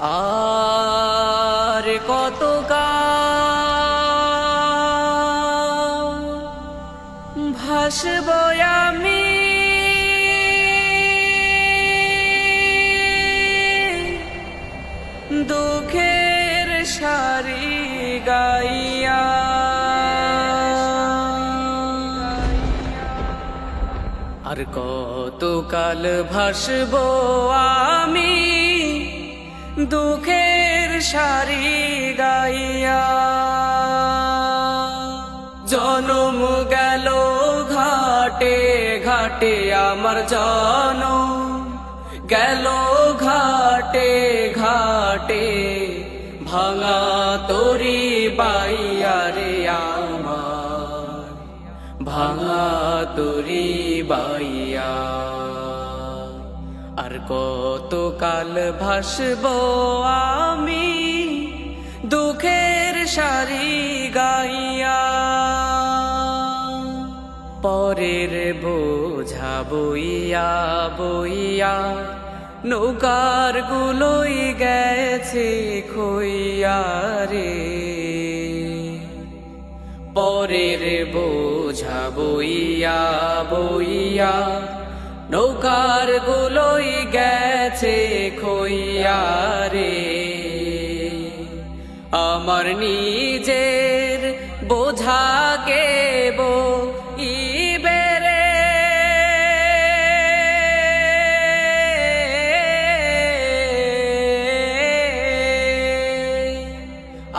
আর কত ভাসব আমি? দুঃখের সারি গাইয়া। আর কত কাল ভাসব আমি? দুঃখের সারি গাইয়া। জনম গেল ঘাটে ঘাটে আমার জনম। গেল ঘাটে ঘাটে ভাঙা তোরি বাইয়া রে আমার। ভাঙা তোরি বাইয়া কত কাল ভাসব আমি দুঃখের সারি গাইয়া? পরের বোঝা বইয়া বইয়া নৌকার গুলোই গেছে খইয়া রে। পরের বোঝা বইয়া বইয়া নৌকার গুলোই গেছে খইয়া রে আমার নিজের বোঝাকে বো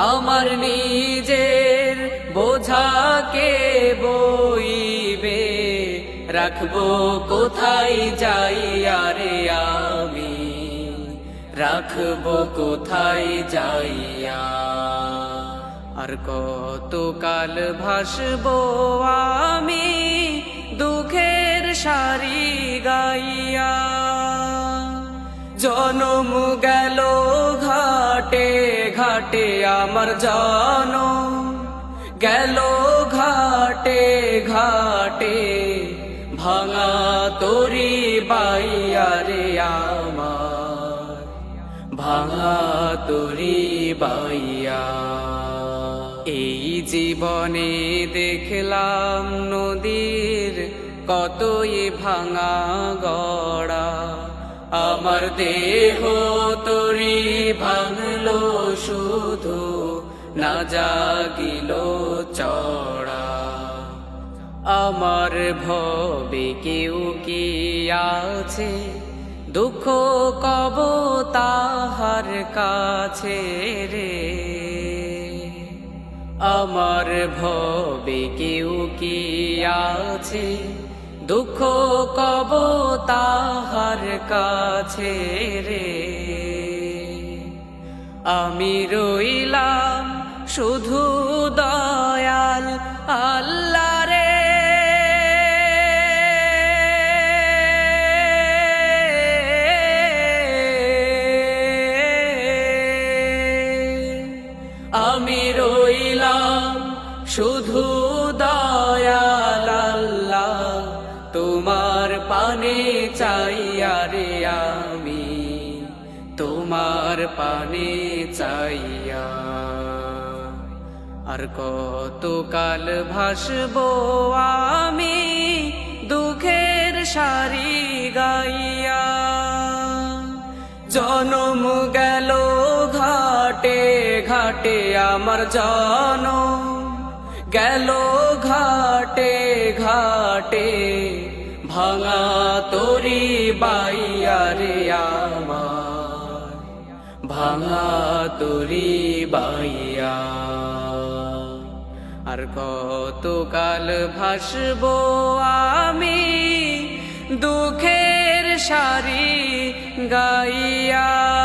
আমার নিজের বোঝাকে বইবে রাখব কোথায় যাই আরে আমি? রাখব কোথায় যাইয়া আর? কত কাল ভাসবো আমি দুঃখের সারি গাইয়া? জনম গেল ঘাটে ঘাটে আমার জনম। গেল ঘাটে ঘাটে ভাঙা তোরি বাইয়া রে আমার। ভাঙা তোরি বাইয়া। এই জীবনে দেখলাম নদীর কতই ভাঙা গড়া। আমার দেহ তরি ভাঙলো শুধু না জাগিল চড়া। আমার ভবে কেউ কি আছে? দুঃখ কব তাহার কাছে রে। আমার ভবে কেউ কি আছে? দুঃখ কব তাহার কাছে রে। আমি রইলাম শুধু দয়াল আল্লাহ। রইলাম, শুধু দয়াল আল্লাহ, তোমার পানে চাইয়া রে আমি, তোমার পানে চাইয়া আর কত কাল ভাসবো আমি দুঃখের সারি গাইয়া, জনম ঘাটে আমার জনম, গেল ঘাটে ঘাটে, ভাঙা তোরি বাইয়া রে আমার, ভাঙা তোরি বাইয়া। আর কত কাল ভাসবো আমি দুঃখের সারি গাইয়া?